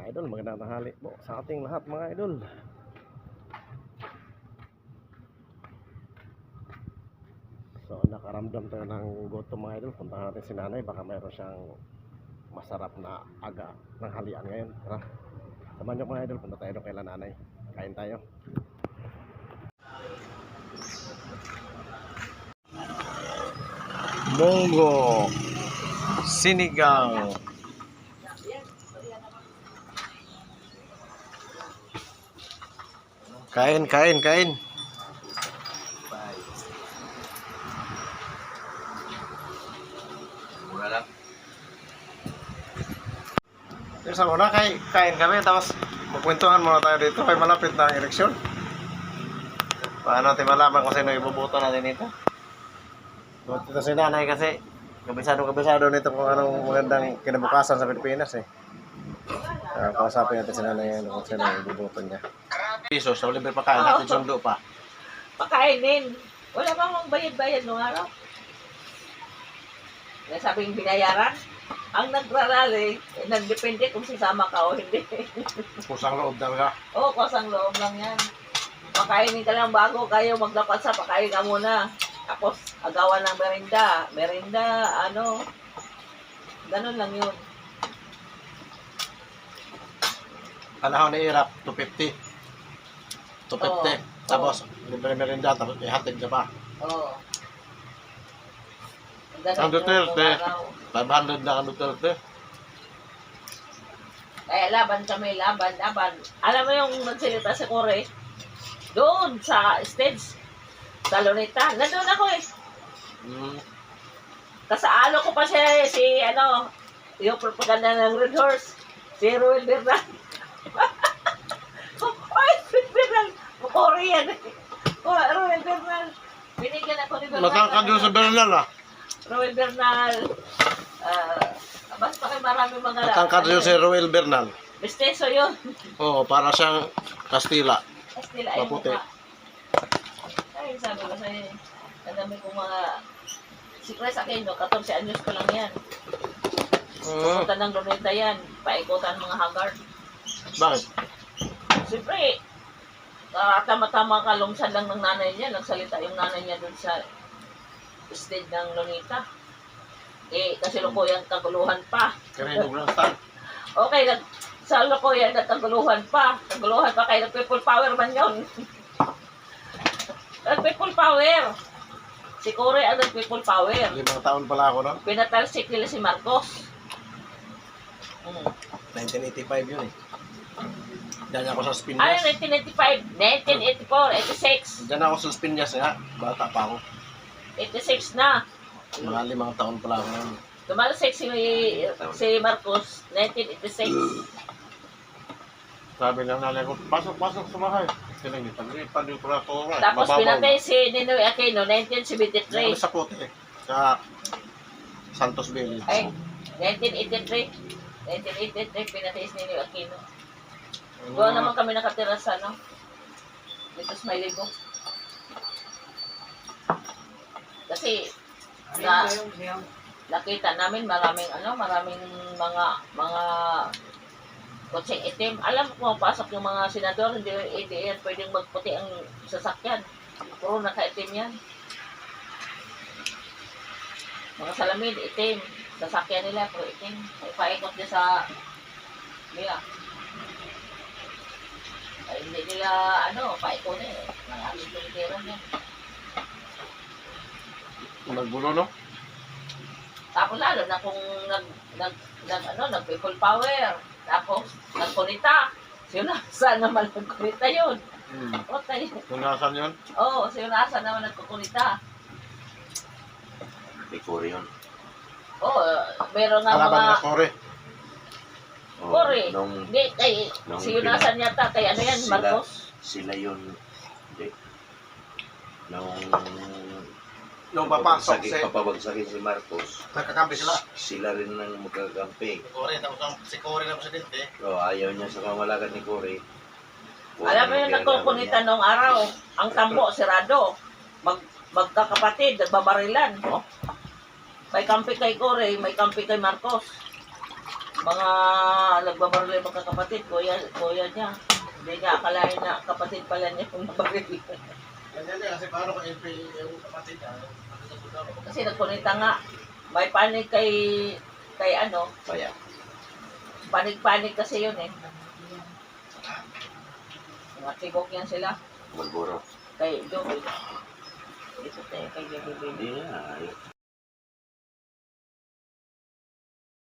mga idol, magandang tanghali po sa ating lahat mga idol. So nakaramdam tayo ng gutom mga idol. Punta natin si nanay, baka mayroon siyang masarap na aga ng halian ngayon. Tara, samahan niyo mga idol, punta tayo doon kay nanay. Kain tayo. Munggo Sinigang Kain, kain, kain. Yung sa una, kay, kain kami, tapos magkwentuhan muna tayo dito, kay malapit na ang eleksyon. Paano natin malaman kung sino ibubuto natin dito? Buti ito si nanay kasi, kabisado-kabisado nito kung anong magandang kinabukasan sa Pilipinas eh. Uh, kausapin natin si nanay ano, kung sino ibubuto niya. Piso, sa ulit pa kain natin sundo pa. pakainin. Wala bang mong bayad-bayad nung araw? Kaya sabing binayaran, ang nagrarally, eh, nagdepende kung sasama ka o hindi. Pusang loob talaga. Oo, kusang loob lang yan. Pakainin ka lang bago kayo magdapat sa pakain ka muna. Tapos, agawan ng merinda. Merinda, ano, ganun lang yun. Panahon ni Irap, 250. 250. Oo. Tapos, libre merinda, tapos ihatid ka pa. Oo. Ganun Ang yun Duterte. araw. 500 na ang Duterte. Kaya laban kami, laban, laban. Alam mo yung nagsalita sa Kore? Doon, sa stage. Sa Luneta. Nandun ako eh. Mm. Kasaalo ko pa siya, si ano, yung propaganda ng Red Horse. Si Ruel Bernal. Ay, Ruel Bernal. Kore yan. Oh, Ruel Bernal. Bernal. Matangkad yun sa Bernal ah. Ruel Bernal. Ah, basta kay marami mga... Matangkad yun si Roel Bernal. Besteso yun. Oo, para siyang Kastila. Ay Maputi. Ay, sabi ko sa'yo, ang dami kong mga... Si Chris Aquino, 14 anyos ko lang yan. Oo. Punta ng Luneta yan, paikutan mga haggard. Bakit? Siyempre, ah, tama-tama kalungsan lang ng nanay niya, nagsalita yung nanay niya dun sa stage ng Luneta. Eh, kasi lukuyan kaguluhan pa. Karinog lang. Okay, nag, sa lukuyan na kaguluhan pa. Kaguluhan pa kaya nag-people power man yun. nag-people power. Si Corey ang nag-people power. Limang taon pala ako, no? Pinatalsik nila si Marcos. Hmm. 1985 yun eh. Diyan ako sa Ano, Spinyas. 1985, 1984, 86. Diyan ako sa Spinyas eh, ha? Bata pa ako. 86 na. Mga limang taon pala ako. Tumalsik si, si Marcos, 1986. Sabi lang nanay ko, pasok, pasok sa bahay. Tinigit, paglipan yung kuratora. Tapos pinatay si Ninoy Aquino, Diyan 1973. sa puti. Sa Santos Village. Ay, 1983. 1983, pinatay si Ninoy Aquino. Doon naman kami nakatira sa ano, dito sa Mayligo. Kasi, na, nakita namin maraming ano, maraming mga, mga kotseng itim. Alam ko, pasok yung mga senador, hindi, hindi yan pwedeng magputi ang sasakyan. Puro nakaitim yan. Mga salamin, itim. Sasakyan nila, puro itim. May paikot niya sa, nila. Ay, hindi nila, ano, paikot eh. Maraming tulitiran yan. Nagbulo, no? Tapos lalo na kung nag, nag, nag ano, nag people power. Tapos, nagkunita. Siyunasa naman nagkunita yun. Hmm. O, tayo. Kung nasan yun? Oo, siyunasa naman nagkukunita. May kore yun. Oo, meron nga Kalaban mga... na Kore. Oh, Kore. Nung Hindi, kay, Nung siyunasan yata. Kay ano yan, Sila- Marcos? sila yun, hindi. Nung Nung papasok si... papabagsakin si Marcos, Nagkakampi sila. sila rin ang magkakampi. Kore, tapos ang si Kore na presidente. So, ayaw niya sa kamalakan ni Kore. Alam mo yung nagkukunita nung araw, ang tambo, sirado. Mag, magkakapatid, nagbabarilan. May kampi kay Corey, may kampi kay Marcos. mga nagbabaril yung magkakapatid, kuya, kuya niya. Hindi niya akalain na kapatid pala niya yung nabaril. Ganyan yan, kasi paano kung LP yung kapatid niya? Kasi nagkunita nga, may panig kay, kay ano, Paya. panig-panig kasi yun eh. Mga tibok yan sila. Malboro. Kay Joey. Ito tayo kay Joey. Hindi na.